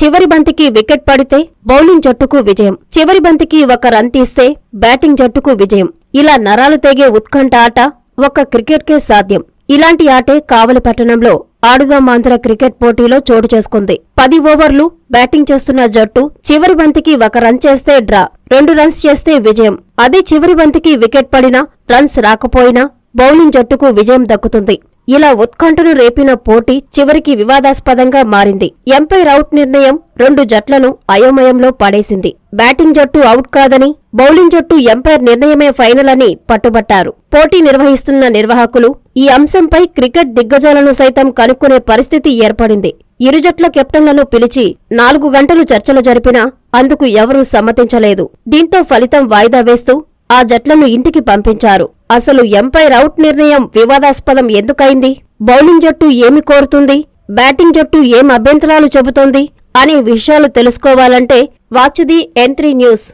చివరి బంతికి వికెట్ పడితే బౌలింగ్ జట్టుకు విజయం. చివరి బంతికి ఒక రన్ తీస్తే బ్యాటింగ్ జట్టుకు విజయం. ఇలా నరాలు తెగే ఉత్కంఠ ఆట ఒక్క క్రికెట్కే సాధ్యం. ఇలాంటి ఆటే కావలిపట్టణంలో ఆడుదామాంధ్ర క్రికెట్ పోటీలో చోటు చేసుకుంది. పది ఓవర్లు బ్యాటింగ్ చేస్తున్న జట్టు చివరి బంతికి ఒక రన్ చేస్తే డ్రా రెండు రన్స్ చేస్తే విజయం. అదే చివరి బంతికి వికెట్ పడినా రన్స్ రాకపోయినా బౌలింగ్ జట్టుకు విజయం దక్కుతుంది. ఇలా ఉత్కంఠను రేపిన పోటీ చివరికి వివాదాస్పదంగా మారింది. ఎంపైర్ అవుట్ నిర్ణయం రెండు జట్లను అయోమయంలో పడేసింది. బ్యాటింగ్ జట్టు అవుట్ కాదని బౌలింగ్ జట్టు ఎంపైర్ నిర్ణయమే ఫైనల్ అని పట్టుబట్టారు. పోటీ నిర్వహిస్తున్న నిర్వాహకులు ఈ అంశంపై క్రికెట్ దిగ్గజాలను సైతం కనుక్కునే పరిస్థితి ఏర్పడింది. ఇరు జట్ల కెప్టెన్లను పిలిచి నాలుగు గంటలు చర్చలు జరిపినా అందుకు ఎవరూ సమ్మతించలేదు. దీంతో ఫలితం వాయిదా వేస్తూ ఆ జట్లను ఇంటికి పంపించారు. అసలు ఎంపైర్ అవుట్ నిర్ణయం వివాదాస్పదం ఎందుకైంది? బౌలింగ్ జట్టు ఏమి కోరుతుంది? బ్యాటింగ్ జట్టు ఏం అభ్యంతరాలు చెబుతోంది? అనే విషయాలు తెలుసుకోవాలంటే వాచుది ఎంత్రీ న్యూస్.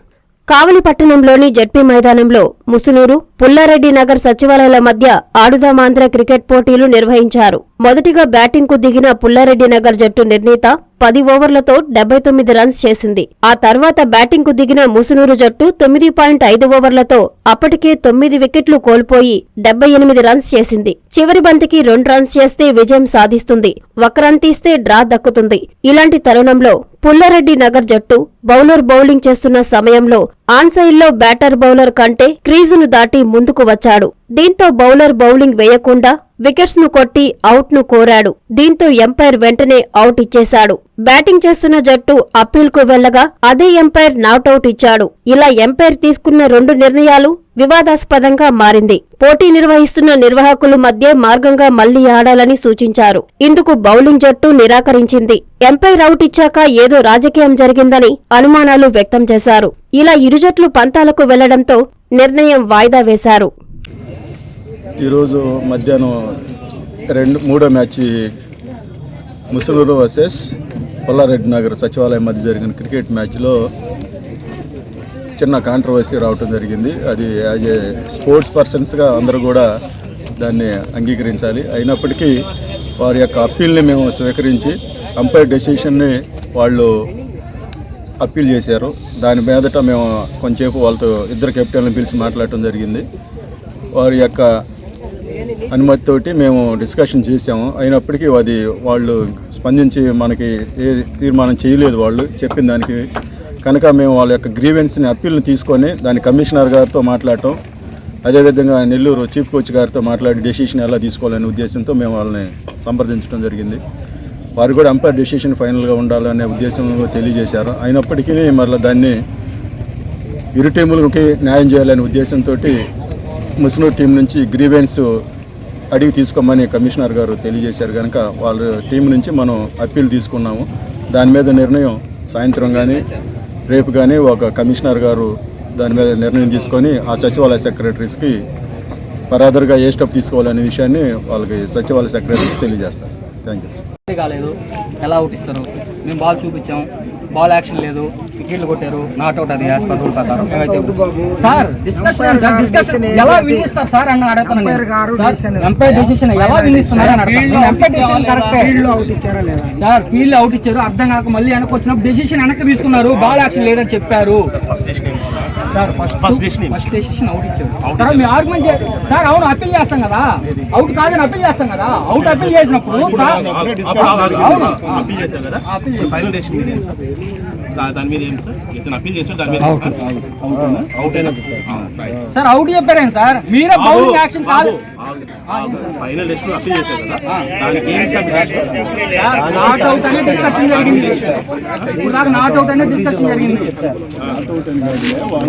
కావలి పట్టణంలోని జడ్పీ మైదానంలో ముసునూరు పుల్లారెడ్డి నగర్ సచివాలయాల మధ్య ఆడుదామాంధ్ర క్రికెట్ పోటీలు నిర్వహించారు. మొదటిగా బ్యాటింగ్కు దిగిన పుల్లారెడ్డి నగర్ జట్టు నిర్ణీత పది ఓవర్లతో డెబ్బై తొమ్మిది రన్స్ చేసింది. ఆ తర్వాత బ్యాటింగ్కు దిగిన ముసునూరు జట్టు తొమ్మిది పాయింట్ ఐదు ఓవర్లతో అప్పటికే తొమ్మిది వికెట్లు కోల్పోయి డెబ్బై ఎనిమిది రన్స్ చేసింది. చివరి బంతికి రెండు రన్స్ చేస్తే విజయం సాధిస్తుంది. ఒక రన్ తీస్తే డ్రా దక్కుతుంది. ఇలాంటి తరుణంలో పుల్లారెడ్డి నగర్ జట్టు బౌలర్ బౌలింగ్ చేస్తున్న సమయంలో ఆన్సైల్లో బ్యాటర్ బౌలర్ కంటే క్రీజును దాటి ముందుకు వచ్చాడు. దీంతో బౌలర్ బౌలింగ్ వేయకుండా వికెట్స్ను కొట్టి అవుట్ను కోరాడు. దీంతో ఎంపైర్ వెంటనే అవుట్ ఇచ్చేశాడు. బ్యాటింగ్ చేస్తున్న జట్టు అప్పీల్కు వెళ్ళగా అదే ఎంపైర్ నాటౌట్ ఇచ్చాడు. ఇలా ఎంపైర్ తీసుకున్న రెండు నిర్ణయాలు వివాదాస్పదంగా మారింది. పోటీ నిర్వహిస్తున్న నిర్వాహకులు మధ్య మార్గంగా మళ్ళీ ఆడాలని సూచించారు. ఇందుకు బౌలింగ్ జట్టు నిరాకరించింది. ఎంపైర్ అవుట్ ఇచ్చాక ఏదో రాజకీయం జరిగిందని అనుమానాలు వ్యక్తం చేశారు. ఇలా ఇరు జట్లు పంతాలకు వెళ్ళడంతో నిర్ణయం వాయిదా వేశారు. ఈరోజు మధ్యాహ్నం రెండు మూడో మ్యాచ్ ముసలూరు వర్సెస్ పొల్లారెడ్డి నగర్ సచివాలయం మధ్య జరిగిన క్రికెట్ మ్యాచ్లో చిన్న కాంట్రవర్సీ రావటం జరిగింది. అది యాజ్ ఏ స్పోర్ట్స్ పర్సన్స్గా అందరూ కూడా దాన్ని అంగీకరించాలి. అయినప్పటికీ వారి యొక్క అప్పీల్ని మేము స్వీకరించి అంపైర్ డెసిషన్ని వాళ్ళు అప్పీల్ చేశారు. దాని మీదట మేము కొంచెంసేపు వాళ్ళతో ఇద్దరు కెప్టెన్లను పిలిచి మాట్లాడటం జరిగింది. వారి యొక్క అనుమతితోటి మేము డిస్కషన్ చేసాము అయినప్పటికీ అది వాళ్ళు స్పందించి మనకి ఏ తీర్మానం చేయలేదు వాళ్ళు చెప్పిన దానికి. కనుక మేము వాళ్ళ యొక్క గ్రీవెన్స్ని అప్పీల్ని తీసుకొని దాని కమిషనర్ గారితో మాట్లాడటం అదేవిధంగా నెల్లూరు చీఫ్ కోచ్ గారితో మాట్లాడి డెసిషన్ ఎలా తీసుకోవాలనే ఉద్దేశంతో మేము వాళ్ళని సంప్రదించడం జరిగింది. వారు కూడా అంపైర్ డెసిషన్ ఫైనల్గా ఉండాలనే ఉద్దేశం తెలియజేశారు. అయినప్పటికీ మళ్ళీ దాన్ని ఇరు టీములకి న్యాయం చేయాలనే ఉద్దేశంతో ముస్నూర్ టీం నుంచి గ్రీవెన్స్ అడిగి తీసుకోమని కమిషనర్ గారు తెలియజేశారు కనుక వాళ్ళ టీం నుంచి మనం అప్పీల్ తీసుకున్నాము. దాని మీద నిర్ణయం సాయంత్రం కానీ రేపు కానీ ఒక కమిషనర్ గారు దాని మీద నిర్ణయం తీసుకొని ఆ సచివాలయ సెక్రటరీస్కి ఫరాదర్గా ఏ స్టెప్ తీసుకోవాలనే విషయాన్ని వాళ్ళకి సచివాలయ సెక్రటరీస్ తెలియజేస్తారు. Thank you. కాలేదు. ఎలా అవుట్ ఇస్తారు మేము బాగా చూపించాం. బాల్ యాక్షన్ లేదు వికెట్లు కొట్టారు నాట్ అవుట్ అది యాజ్ పర్ రూల్ ప్రకారం. సార్ డిస్కషన్ సార్ డిస్కషన్ ఎలా విన్ ఇస్తారు సార్ అని అడుగుతాను నేను. సార్ ఎంపైర్ డెసిషన్ ఎలా విన్ ఇస్తున్నారు అని అడుగుతాను ఎంపైర్ డెసిషన్ కరెక్టే సార్ ఫీల్డ్ అవుట్ ఇచ్చారు అర్థం కాక మళ్ళీ వెనక్కి వచ్చినప్పుడు డెసిషన్ వెనక్కి తీసుకున్నారు బాల్ యాక్షన్ లేదని చెప్పారు. Sir first first first decision out ఇచ్చారు. తర్వాత మీ ఆర్గ్యుమెంట్ సార్ అవును అప్పీల్ చేస్తాం కదా. అవుట్ కాదని అప్పీల్ చేస్తాం కదా. అవుట్ అప్పీల్ చేసినప్పుడు అవును. అప్పీల్ చేశారు కదా. అప్పీల్. ఫైనల్ డెసిషన్ దాని మీద ఏం సార్? ఇతను అప్పీల్ దాని మీద అవుట్. అయినా సార్. అవుట్ చెప్పారేం సార్? మీరే బౌలింగ్ యాక్షన్ కాదు. ఫైనల్ అప్పీల్ చేశారు కదా. దానికి ఏం సార్ నాట్ అవుట్ అనే డిస్కషన్ జరిగింది. ఇప్పుడు నాకు నాట్ అవుట్ అనే డిస్కషన్ జరిగింది.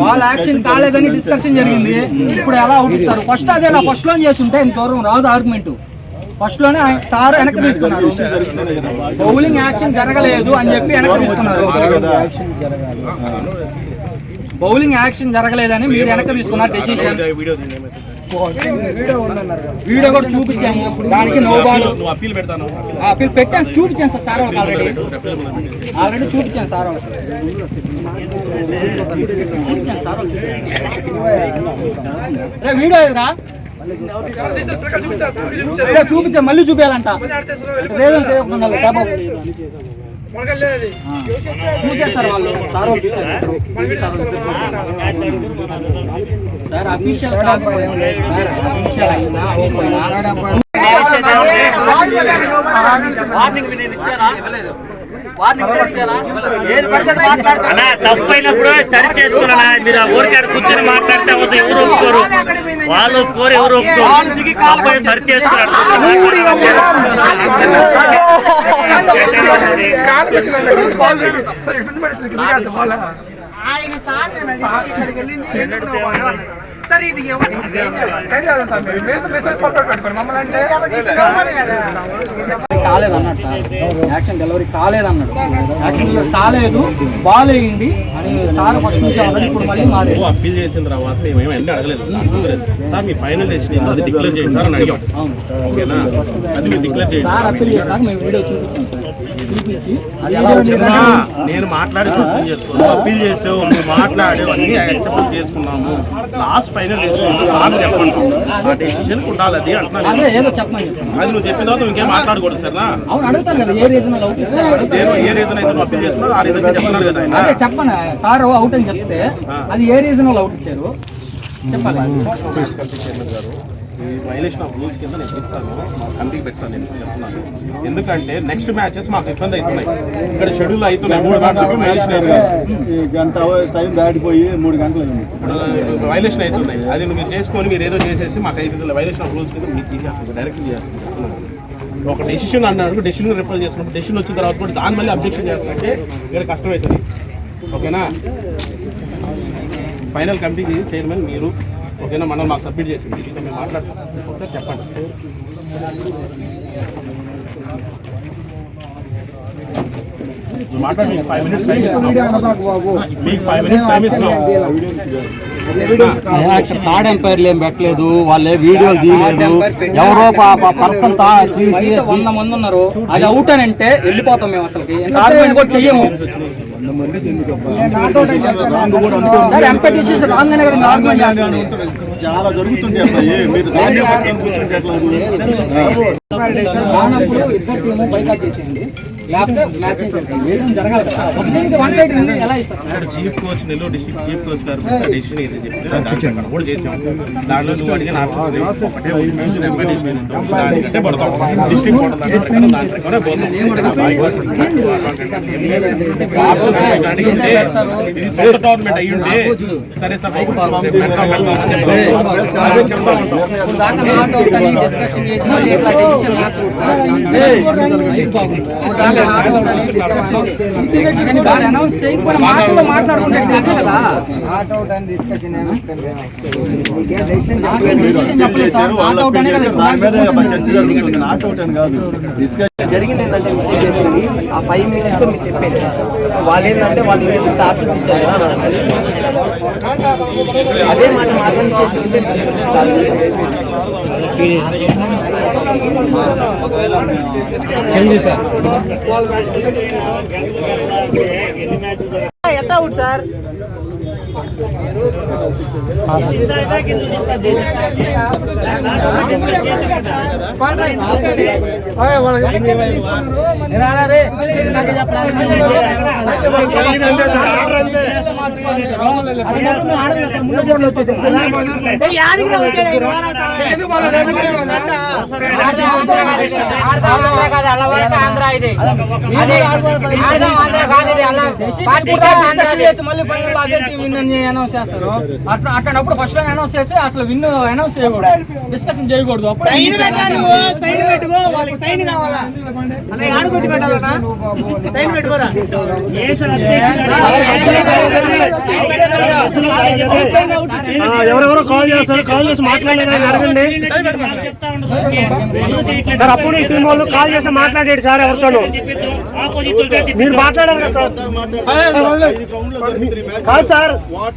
బాల్ యాక్షన్ కాలేదని డిస్కషన్ జరిగింది. ఇప్పుడు ఎలా అవుట్ ఇస్తారు? ఫస్ట్ అదే నా ఫస్ట్లోనే చేస్తుంటే ఇంత దూరం రాదు ఆర్గ్యుమెంట్ ఫస్ట్లోనే సార్ వెనక్కి తీసుకున్నారు. బౌలింగ్ యాక్షన్ జరగలేదు అని చెప్పి వెనక్కి తీసుకున్నారు. బౌలింగ్ యాక్షన్ జరగలేదని మీరు వెనక్కి తీసుకున్నారు డెసిషన్ వీడియో కూడా చూపించాము దానికి నో బాల్ అప్పీల్ పెడతాను అప్పీల్ పెట్టాను. చూపించాను సార్ సార్ వాళ్ళకి ఆల్రెడీ ఆల్రెడీ చూపించాను సార్ వాళ్ళకి. చూపించాను సార్ వీడియో ఎదురా చూపించా మళ్ళీ చూపించాలంట. వేదన చేయకుండా చూసారు సార్ వాళ్ళు. సార్ వాళ్ళు చూసారు సార్ అఫీషియల్ వార్నింగ్ నేను ఇచ్చానా ఇవ్వలేదు తప్పైనప్పుడు సరి చేసుకున్నా మీరు ఆ ఊరికాడ కూర్చొని మాట్లాడితే అవ్వదు ఎవరు ఒప్పుకోరు? వాళ్ళు ఒప్పుకోరు ఎవరు ఒప్పుకోరు? తప్పని సరి చేసుకున్నాడు ఆయన సార్. ఇక్కడికి వెళ్ళింది ఎందుకు నువ్వు వాడవాలి? సార్ ఇది ఎవరు? కాలేదన్నాడు సార్. యాక్షన్ డెలివరీ కాలేదన్నాడు. యాక్షన్ డెలివరీ కాలేదు. బాల్ వేయండి. అని సార్ ఫస్ట్ నుంచి అన్నాడు. ఇప్పుడు మళ్ళీ మాది నువ్వు అప్పీల్ చేసిన తర్వాత మేము అన్నీ అడగలేదు. సార్ మీ ఫైనల్ డెసిషన్ అది డిక్లేర్ చేయండి సార్ అని అడిగాం. ఓకేనా? అది మీరు డిక్లేర్ చేయండి. సార్ అప్పీల్ చేశాక మేము వీడియో చూపించాం సార్. చూపించి నేను మాట్లాడి అర్థం చేసుకున్నాను అప్పీల్ చేసావు నువ్వు మాట్లాడావు అన్ని యాక్సెప్ట్ చేసుకున్నాము. లాస్ట్ ఫైనల్ డెసిషన్ సార్ చెప్పండి. ఆ డెసిషన్ ఉండాలి అది అంటున్నాను అదే నువ్వు చెప్పిన తర్వాత ఇంకేం మాట్లాడకూడదు అవుట్ నేను ఏ రీజన్ అయితే అప్పీల్ చేసుకున్నావు ఆ రీజన్ చెప్తున్నాడు కదా ఆయన. చెప్పను? సార్ అవుట్ అని చెప్తే అది ఏ రీజన్ వాళ్ళు అవుట్ ఇచ్చారు? చెప్పాలి. ఈ వైలేషన్ ఆఫ్ రూల్స్ కింద నేను చెప్తాను. మా కమిటీకి పెడతాను నేను చెప్తున్నాను ఎందుకంటే నెక్స్ట్ మ్యాచెస్ మాకు ఇబ్బంది అవుతున్నాయి. ఇక్కడ షెడ్యూల్ అవుతున్నాయి. మూడు లేదు ఈ గంట టైం దాటిపోయి మూడు గంటలు ఇప్పుడు వైలేషన్ అవుతున్నాయి. అది మీరు చేసుకొని మీరు ఏదో చేసేసి మాకు అయితే వైలేషన్ ఆఫ్ రూల్స్ కింద మీకు డైరెక్ట్ చేస్తుంది చెప్తున్నాను. ఒక డెసిషన్ అన్నాడు డెసిషన్ రిఫర్ చేసినప్పుడు డెసిషన్ వచ్చిన తర్వాత కూడా దాని మళ్ళీ అబ్జెక్షన్ చేస్తారంటే ఇక్కడ కష్టమవుతుంది ఓకేనా ఫైనల్ కమిటీకి చైర్మన్ మీరు ఓకేనా? మనం మాకు సబ్మిట్ చేసింది. ఇంకా మేము మాట్లాడతాం. ఒకసారి చెప్పండి. ఫైవ్ మినిట్స్ టైం ఇస్తున్నాం మీకు ఫైవ్ మినిట్స్ టైం ఇస్తున్నాం థర్డ్ ఎంపైర్లు ఏం పెట్టలేదు వాళ్ళే వీడియోలు తీయలేదు. ఎవరో పర్సన్ తీసి వంద మంది ఉన్నారు. అది అవుట్ అని అంటే వెళ్ళిపోతాం మేము అసలు ఆర్గ్యుమెంట్ కూడా చెయ్యము. సార్ ఎంపై డిసిషన్ రాంగ్ అనే కదా ఆర్గ్యుమెంట్ చేస్తుంది చాలా రానప్పుడు ఇద్దరు టీము బైకాట్ చేసేయండి. లేకపోతే మ్యాచ్ వేయడం జరగాలి కదా ఒక టీంకి వన్ సైడ్ ఎలా ఇస్తారు సార్ ఇక్కడ chief coach Nellore district chief coach గారు డెసిషన్ ఏది చెప్తే దాంట్లో అక్కడ కూడా చేసాం దాంట్లో నువ్వు అడిగిన ఆప్షన్స్ లేవు. ఒకటే ఒక నెంబర్ డెసిషన్ ఏది ఉందో దానికంటే పడతాం డిస్ట్రిక్ట్ పడతాం దాంట్లోనే పోతాం ఆప్షన్స్ మీకు అడిగితే ఇది సొంత టోర్నమెంట్ అయ్యి ఉంటే సరే సార్ పెడతాం, పెడతాం అని చెప్తాం. అదే చెప్తా ఉంటాం చేసి చేసి అనౌన్స్ చేయకపోయినా మాట్లాడుకుంటే అంతే కదా. నాట్ అవుట్ అనే డిస్కషన్ జరిగింది ఏంటంటే మిస్టేక్ చేసింది ఆ ఫైవ్ మినిట్స్లో మీరు చెప్పేది వాళ్ళు ఏంటంటే వాళ్ళు ఇంత ఆప్షన్స్ ఇచ్చారు. అదే మాట మార్గం చేసుకుంటే ఎట్లా అవుతుంది సార్? డిస్కషన్ చేసి మళ్ళీ ఫైనల్లో అదే టీం విన్ అని అనౌన్స్ చేస్తారు? అట్లా అట్లాంటప్పుడు ఫస్ట్ అనౌన్స్ చేసి అసలు విన్ అనౌన్స్ చేయకూడదు. డిస్కషన్ చేయకూడదు. అప్పుడు సైన్ పెట్టా నువ్వు సైన్ పెట్టుకో. వాళ్ళకి సైన్ కావాలా? అన్న ఆడుకొచ్చి పెట్టాలన్నా. సైన్ పెట్టుకోరా? ఎవరెవరో కాల్ చేస్తారు? కాల్ చేసి మాట్లాడలేదని అడగండి. సార్ అప్పుడు టీం వాళ్ళు కాల్ చేసి మాట్లాడాడు సార్ ఎవరితోనూ. మీరు మాట్లాడారు కదా సార్. కాదు సార్ సార్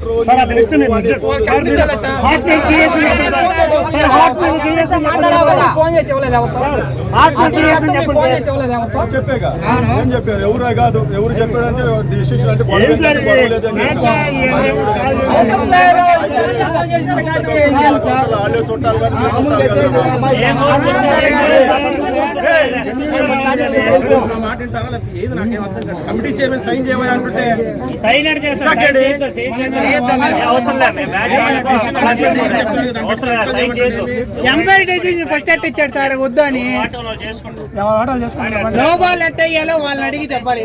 చెప్పారు ఎవరు కాదు ఎవరు ఏది కమిటీ చైర్మన్ సైన్ చేయమని అనుకుంటే సైన్ చేస్తాడు ఫస్ట్ అట్ ఇచ్చాడు సార్? వద్దు అని. నో బాల్ అయ్యాలో వాళ్ళని అడిగి చెప్పాలి.